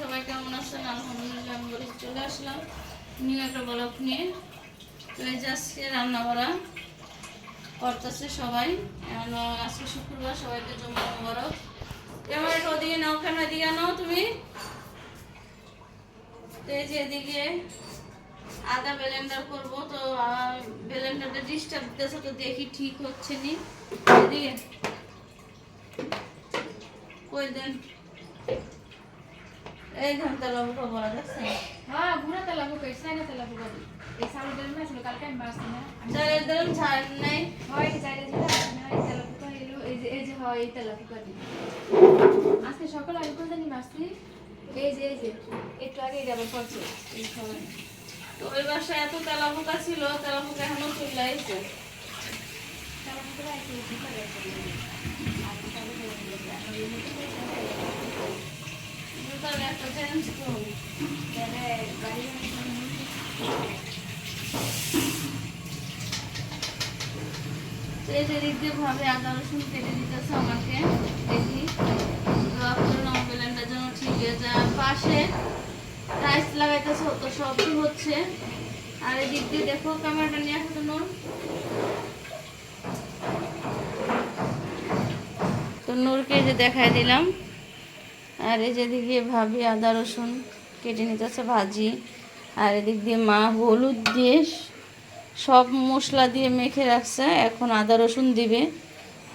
সবাই কেমন আছেন? আলহামদুলিল্লাহ আমি বলে চলে আসলাম নিউ একটা ব্লক নিয়ে। তো এই যে আজকে রান্না করা করতেছে সবাই। এখন আজকে শুক্রবার, সবাইকে জমা মোবারক। এবার ওদিকে নাও কেন এদিকে নাও তুমি? তো এই যে এদিকে আদা ব্লেন্ডার করব, তো ব্লেন্ডারটা ডিস্টার্ব দিতেছে, তো দেখি ঠিক হচ্ছে নি। এদিকে কই দেন? এই ধান তালা বুকা বলা দেখছেন? হ্যাঁ ঘুরে তেলা বুকে সাইনে তেলা বুকে এই সাউন্ড দেন না ছিল কালকে আমি না। চালের দাম ছাড় নাই। হয় না এই তেলা বুকে এলো এই যে এই যে হয় এই তেলা বুকে দি আজকে সকালে আমি কোন জানি বাসতি এই যে এই যে একটু আগে এটা পড়ছে এই সময় তো ওই বাসায় এত তেলা পোকা ছিল তেলা পোকা এখনও চলে আসছে তেলা বুকে আছে কি করে আর তাহলে তাহলে একটা চেঞ্জ করুন তাহলে গাড়ি তো এই যে দিক দিয়ে ভাবে আদা রসুন কেটে দিতেছে আমাকে যেন ঠিক হয়ে পাশে টাইস লাগাইতেছে তো শব্দ হচ্ছে আর এই দিক দিয়ে দেখো ক্যামেরাটা নিয়ে আসো তো নূর তো নূরকে যে দেখাই দিলাম। আর এই যেদিকে ভাবি আদা, রসুন কেটে নিতেছে ভাজি। আর এদিক দিয়ে মা হলুদ দিয়ে সব মশলা দিয়ে মেখে রাখছে। এখন আদা, রসুন দিবে।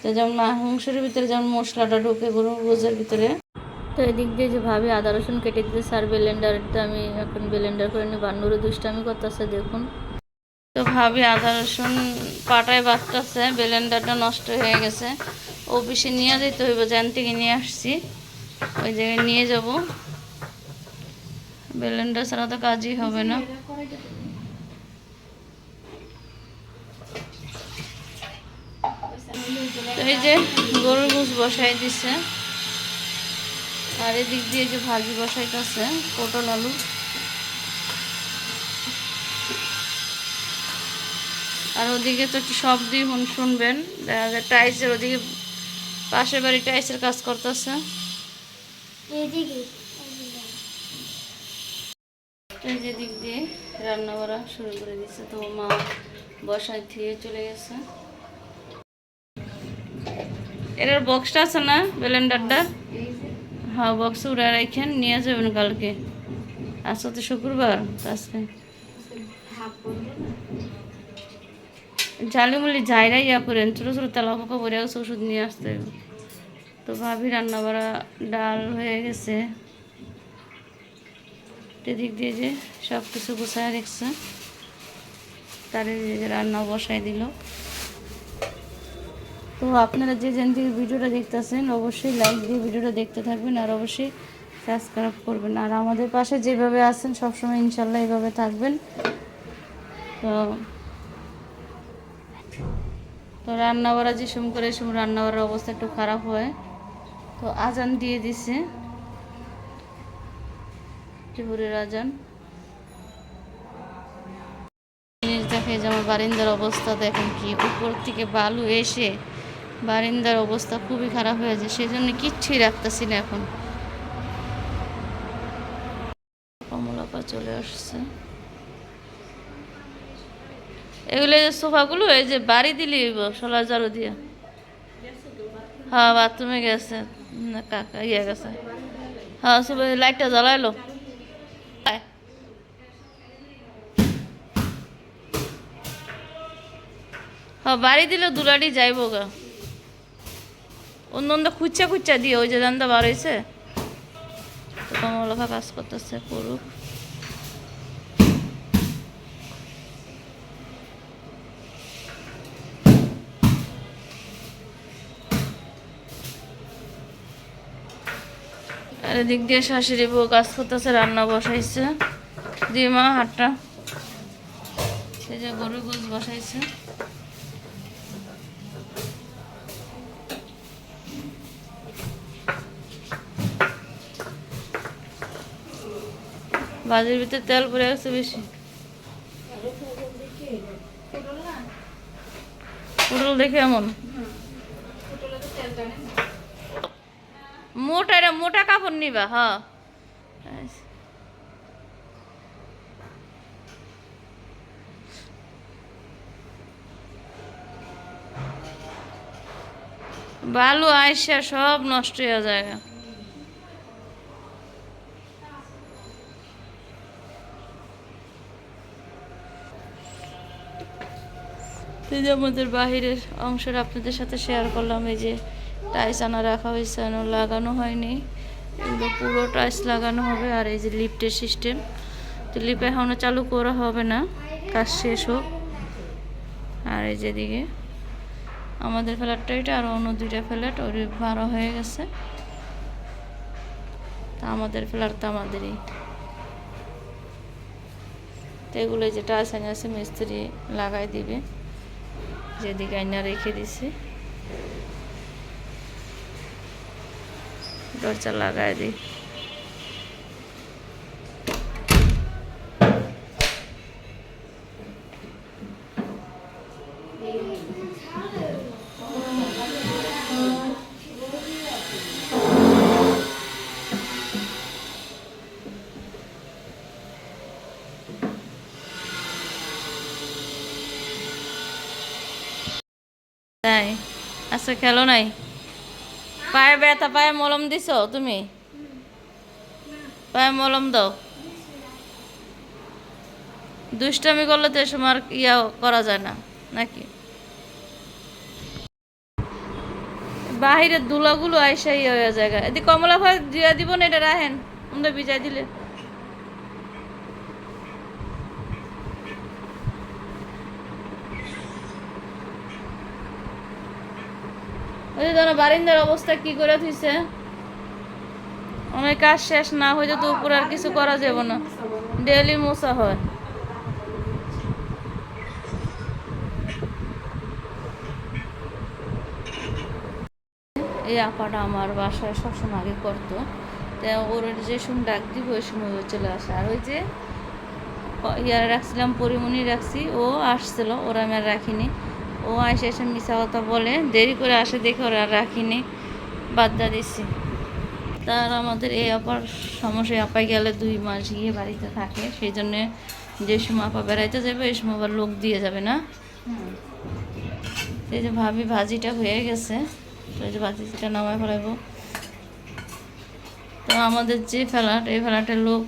তো যেমন মাংসের ভিতরে যেমন মশলাটা ঢুকে গরু গোজের ভিতরে। তো এদিক দিয়ে যে ভাবি আদা, রসুন কেটে দিতেছে আর ব্লেন্ডারটা আমি এখন ব্লেন্ডার করে নিই বান্নুরে দুষ্টামি করতেছে, দেখুন। তো ভাবি আদা, রসুন পাটায় বাটতেছে ব্লেন্ডারটা নষ্ট হয়ে গেছে। অফিসে নিয়ে যেতে হইব জ্যান থেকে নিয়ে আসছি। ওই জায়গায় নিয়ে যাব। ব্লেন্ডার ছাড়া তো কাজই হবে না। এই যে গরুর গুছ বসাই দিছে। আর এদিক দিয়ে যে ভাজি বসাইতেছে, পটল আলু। আর ওদিকে তো একটু শব্দ শুনবেন। দেখা যায় টাইসের ওদিকে পাশের বাড়ি টাইসের কাজ করতেছে। এই যে দিক দিয়ে রান্না করা শুরু করে দিচ্ছে তো মা বসায় দিয়ে চলে গেছে। এটার বক্সটা আছে না ব্লেন্ডারটা হ্যাঁ বক্স উড়ে রাখেন নিয়ে যাবেন কালকে। আজকে তো শুক্রবার আজকে। ঝালিমুলি যাইরা ইয়া করেন ছোটো ছোটো তেলা পোকা পরে ওষুধ নিয়ে আসতে হবে। তো ভাবি রান্না করা ডাল হয়ে গেছে। এদিক দিয়ে যে সব কিছু গুছায় রেখেছে। তার রান্না বসাই দিল। তো আপনারা যে যেন থেকে ভিডিওটা দেখতেছেন, অবশ্যই লাইক দিয়ে ভিডিওটা দেখতে থাকবেন আর অবশ্যই সাবস্ক্রাইব করবেন। আর আমাদের পাশে যেভাবে আছেন, সবসময় ইনশাল্লাহ এইভাবে থাকবেন। তো তো রান্না করা যে সময় করে সময় রান্না করার অবস্থা একটু খারাপ হয়। তো আজান দিয়ে দিছে। ত্রিপুরের আজান। দেখে যে আমার বারিন্দার অবস্থা, দেখেন কি, উপর থেকে বালু এসে বারিন্দার অবস্থা খুবই খারাপ হয়ে যায় সেই জন্য কিচ্ছুই রাখতেছি না এখন। কমলাপা চলে আসছে। এগুলো যে সোফাগুলো, এই যে বাড়ি দিলি সোলার জারু দিয়ে। হ্যাঁ বাথরুমে গেছে। কাকা ইয়ে গেছে। হ্যাঁ লাইটটা জ্বালাইলো। হ্যাঁ বাড়ি দিলে দুলাড়ি যাইব গা। অন্য অন্য খুঁচা খুঁচা দিয়ে, ওই যে দান্দা বার হয়েছে তো কমলাফা কাজ করতেছে, করুক। এদিক দিয়ে শাশুড়ি বউ কাজ করতেছে, রান্না বসাইছে। দিয়ে মা, হাটটা। এই যে গরুর গোস বসাইছে। বাজের ভিতরে তেল পড়ে গেছে বেশি। পটল দেখে এমন? মোটা মোটা কাপড় নিবা হ্যাঁ বালু আইসা সব নষ্ট হয়ে যায়। আমাদের বাহিরের অংশের আপনাদের সাথে শেয়ার করলাম, এই যে টাইস আনা রাখা হয়েছে লাগানো হয়নি। এগুলো পুরো টাইস লাগানো হবে আর এই যে লিফটের সিস্টেম। তো লিফট এখনও চালু করা হবে না, কাজ শেষ হোক। আর এই যেদিকে আমাদের ফ্ল্যাটটা এটা আর অন্য দুইটা ফ্ল্যাট, ওর ভাড়া হয়ে গেছে। তা আমাদের ফ্ল্যাট তো আমাদেরই। তো এগুলো যে আছে, মিস্ত্রি লাগাই দিবে। যেদিকে আইনা রেখে দিছি। দরজা লাগাই দিই তাই আচ্ছা খেলো নাই পায়ে ব্যথা, পায়ে মলম দিছ তুমি? পায়ে মলম দাও। দুষ্টামি করলে তো এসব আর ইয়া করা যায় না, নাকি? বাহিরের দুলাগুলো আইসা ইয়ে হয়ে যায় এদিকে কমলা ভয় দিয়া দিব না, এটা রাহেন আমরা বিজায় দিলে। বারিন্দার অবস্থা কি করে থুইছে? অনেক কাজ শেষ না হইলে তো উপরে আর কিছু করা যাবে না। ডেলি মোছা হয়। এই আপাটা আমার বাসায় সবসময় আগে করতো। তো ওর যে সময় ডাক দিব, ওই সময় ও চলে আসে। আর ওই যে, ইয়ার রাখছিলাম, পরিমণি রাখছি, ও আসছিল, ওরা আমি আর রাখিনি। ও আসে এসে মিশা কথা বলে দেরি করে আসে দেখে ওরা আর রাখিনি বাদ দিয়ে দিচ্ছি তার আমাদের এই আপার সমস্যায় আপাই গেলে দুই মাস গিয়ে বাড়িতে থাকে সেই জন্যে যে সময় আপা বেড়াইতে যাবে এই সময় আবার লোক দিয়ে যাবে না। এই যে ভাবি ভাজিটা হয়ে গেছে তো এই যে ভাজিটা নামায় ফেলাইব তো আমাদের যে ফেলাট এই ফ্ল্যাটের লোক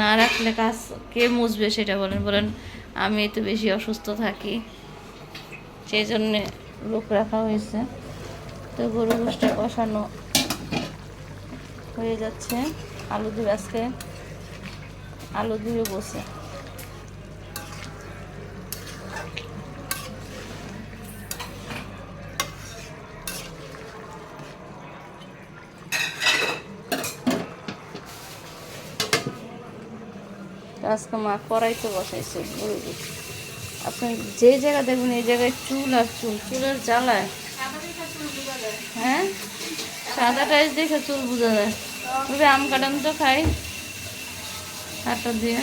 না রাখলে কাজ কে মুছবে সেটা বলেন বলেন আমি তো বেশি অসুস্থ থাকি। সেই জন্যে লোক রাখা হয়েছে। তো গরু গোষ্ঠী কষানো হয়ে যাচ্ছে। আলু দিয়ে আজকে আলু দিয়ে বসে। আজকে মা কড়াইতে বসাইছে গরু গোশত। আপনি যে জায়গা দেখবেন, এই জায়গায় চুল আর চুল, চুলের জ্বালায়। হ্যাঁ? সাদা টাইস দেখে চুল বোঝা যায়। তবে আম কাটাম তো খাই। হাতটা দিয়ে।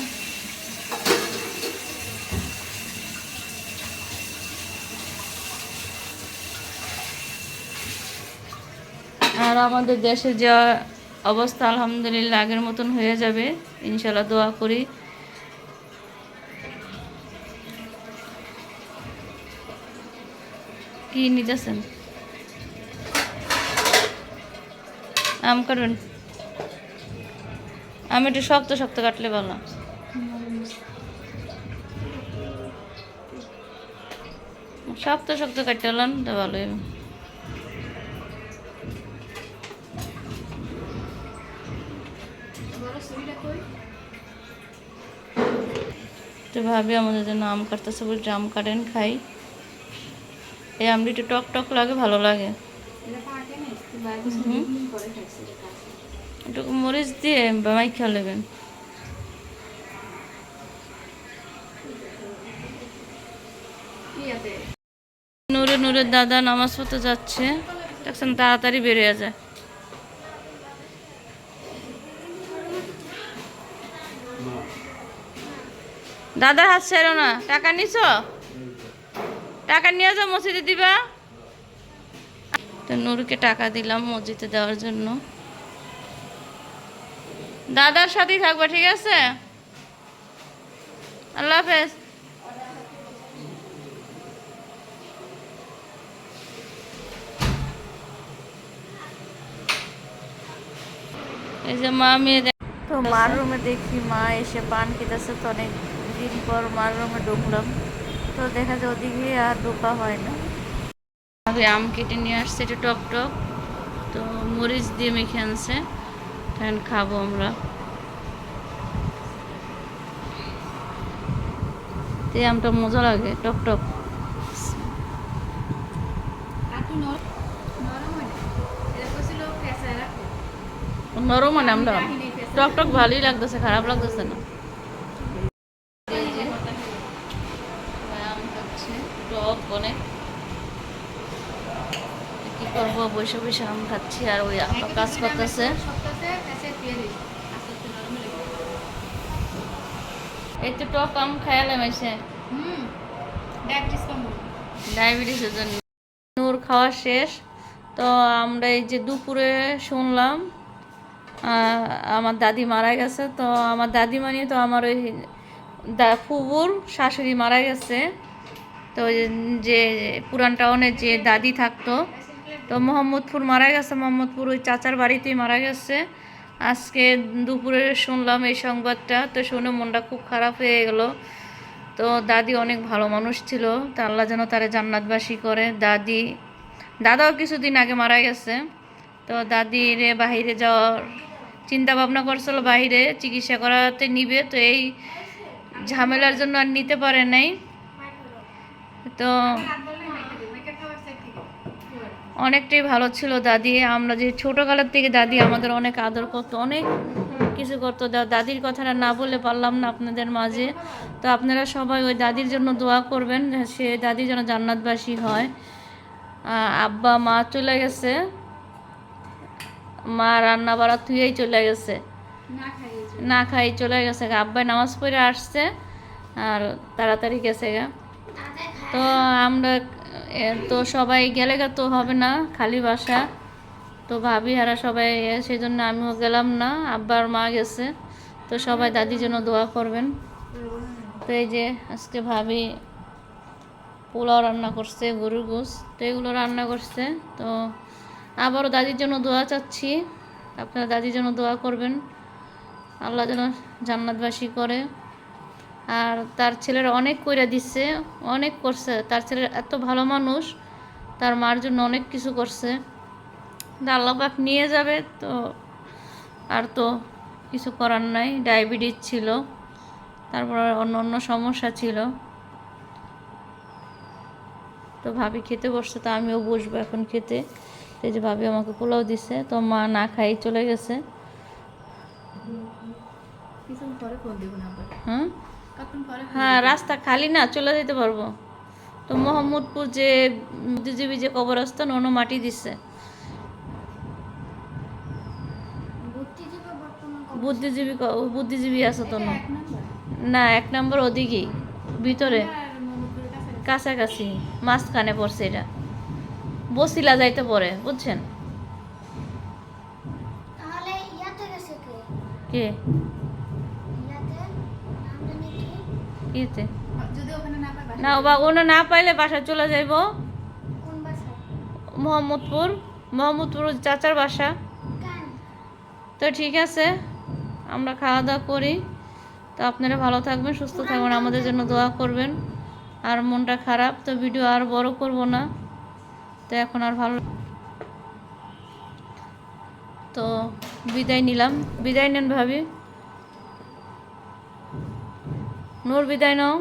আর আমাদের দেশে যা অবস্থা, আলহামদুলিল্লাহ, আগের মতন হয়ে যাবে। ইনশাল্লাহ দোয়া করি। কি নিতেছেন? আম কাটবেন? আমি একটু শক্ত শক্ত কাটলে ভালো। শক্ত শক্ত কাটতে হলাম তো ভালো তো ভাবি আমাদের জন্য আম কাটতেছে বলছে, আম কাটেন, খাই। এই আমটি একটু টক টক লাগে ভালো লাগে। একটু মরিচ দিয়ে বামাই খেয়ে নেবেন নূরে নূরের দাদা নামাজ পড়তে যাচ্ছে। দেখছেন তাড়াতাড়ি বেরিয়ে যায়। দাদার হাত ছেড়ো না। টাকা নিছ? টাকা নিয়ে যাও, মসজিদে দিবা। তো নুরুকে টাকা দিলাম মসজিদে দেওয়ার জন্য। দাদার সাথেই থাকবে, ঠিক আছে? আল্লাহ হাফেজ। তো মার রুমে দেখি মা এসে পান খেতেছে, তো অনেক দিন পর মার রুমে ঢুকলাম। তো দেখা যায় ওদিকে আর ঢোকা হয় না। আমি আম কেটে নিয়ে আসছে এটা টক টক। তো মরিচ দিয়ে মেখে আনছে এখন খাব আমরা। তো আমটা মজা লাগে টক টক। নরম হয় না। এরা কইছিল পেঁচায় রাখো। নরম মানে আমরা আমি টক টক ভালোই লাগতেছে খারাপ লাগতেছে না এই যে আম খাচ্ছে টক অনেক করব বসে বসে আম খাচ্ছি আর ওই আপা কাজ করতেছে। এই তো টক আম খায়ালাম এসে ডায়াবেটিসের জন্য। নূর খাওয়া শেষ। তো আমরা এই যে দুপুরে শুনলাম আমার দাদি মারা গেছে। তো আমার দাদি মানে তো আমার ওই ফুবুর শাশুড়ি মারা গেছে। তো যে পুরান টাউনে যে দাদি থাকতো। তো মোহাম্মদপুর মারা গেছে। মোহাম্মদপুর ওই চাচার বাড়িতেই মারা গেছে। আজকে দুপুরে শুনলাম এই সংবাদটা, তো শুনে মনটা খুব খারাপ হয়ে গেল। তো দাদি অনেক ভালো মানুষ ছিল, তো আল্লাহ যেন তারে জান্নাতবাসী করে। দাদি, দাদাও কিছুদিন আগে মারা গেছে। তো দাদির বাহিরে যাওয়ার চিন্তা ভাবনা করছিল বাইরে চিকিৎসা করাতে নিবে। তো এই ঝামেলার জন্য আর নিতে পারে নাই। তো অনেকটাই ভালো ছিল দাদি। আমরা যে ছোটোকালের থেকে দাদি আমাদের অনেক আদর করতো অনেক কিছু করতো। দাদির কথাটা না বলে পারলাম না আপনাদের মাঝে। তো আপনারা সবাই ওই দাদির জন্য দোয়া করবেন সে দাদি যেন জান্নাতবাসী হয়। আব্বা মা চলে গেছে। মা রান্না বাড়া থুয়েই চলে গেছে। না। খাই চলে গেছে। আব্বাই নামাজ পড়ে আসছে আর তাড়াতাড়ি গেছে গা। তো আমরা এ, তো সবাই গেলে তো হবে না খালি বাসা। তো ভাবি হারা সবাই সেই জন্য আমিও গেলাম না আব্বার মা গেছে। তো সবাই দাদির জন্য দোয়া করবেন। তো এই যে আজকে ভাবি পোলাও রান্না করছে গরুর গোস তো এগুলো রান্না করছে। তো আবারও দাদির জন্য দোয়া চাচ্ছি আপনারা দাদির জন্য দোয়া করবেন। আল্লাহ যেন জান্নাতবাসী করে। আর তার ছেলেরা অনেক কইরা দিচ্ছে অনেক করছে। তার ছেলের এত ভালো মানুষ তার মার জন্য অনেক কিছু করছে। পাক নিয়ে যাবে তো আর তো কিছু করার নাই। ডায়াবেটিস ছিল তারপর অন্য অন্য সমস্যা ছিল। তো ভাবি খেতে বসছে তো আমিও বসবো এখন খেতে। এই যে ভাবি আমাকে পোলাও দিছে তো মা না খাই চলে গেছে। কিছুক্ষণ হ্যাঁ রাস্তা খালি না চলে যেতে পারব। তো মোহাম্মদপুর যে বুদ্ধিজীবী যে কবরস্থান অন্য মাটি দিচ্ছে বুদ্ধিজীবী বুদ্ধিজীবী আছে তো না এক নম্বর? ওদিকেই ভিতরে? কাছাকাছি। মাঝখানে পড়ছে এটা। বসিলা যাইতে পরে বুঝছেন? কে? ওখানে না বা ওনা না পাইলে বাসায় চলে যাইব। বাসা মোহাম্মদপুর। মোহাম্মদপুর চাচার বাসা। তো ঠিক আছে আমরা খাওয়া দাওয়া করি। তো আপনারা ভালো থাকবেন সুস্থ থাকবেন আমাদের জন্য দোয়া করবেন। আর মনটা খারাপ তো ভিডিও আর বড় করব না। তো এখন আর ভালো তো বিদায় নিলাম। বিদায় নেন ভাবি। নূর বিদায় নাও।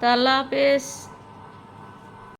তা আল্লাহ হাফেজ।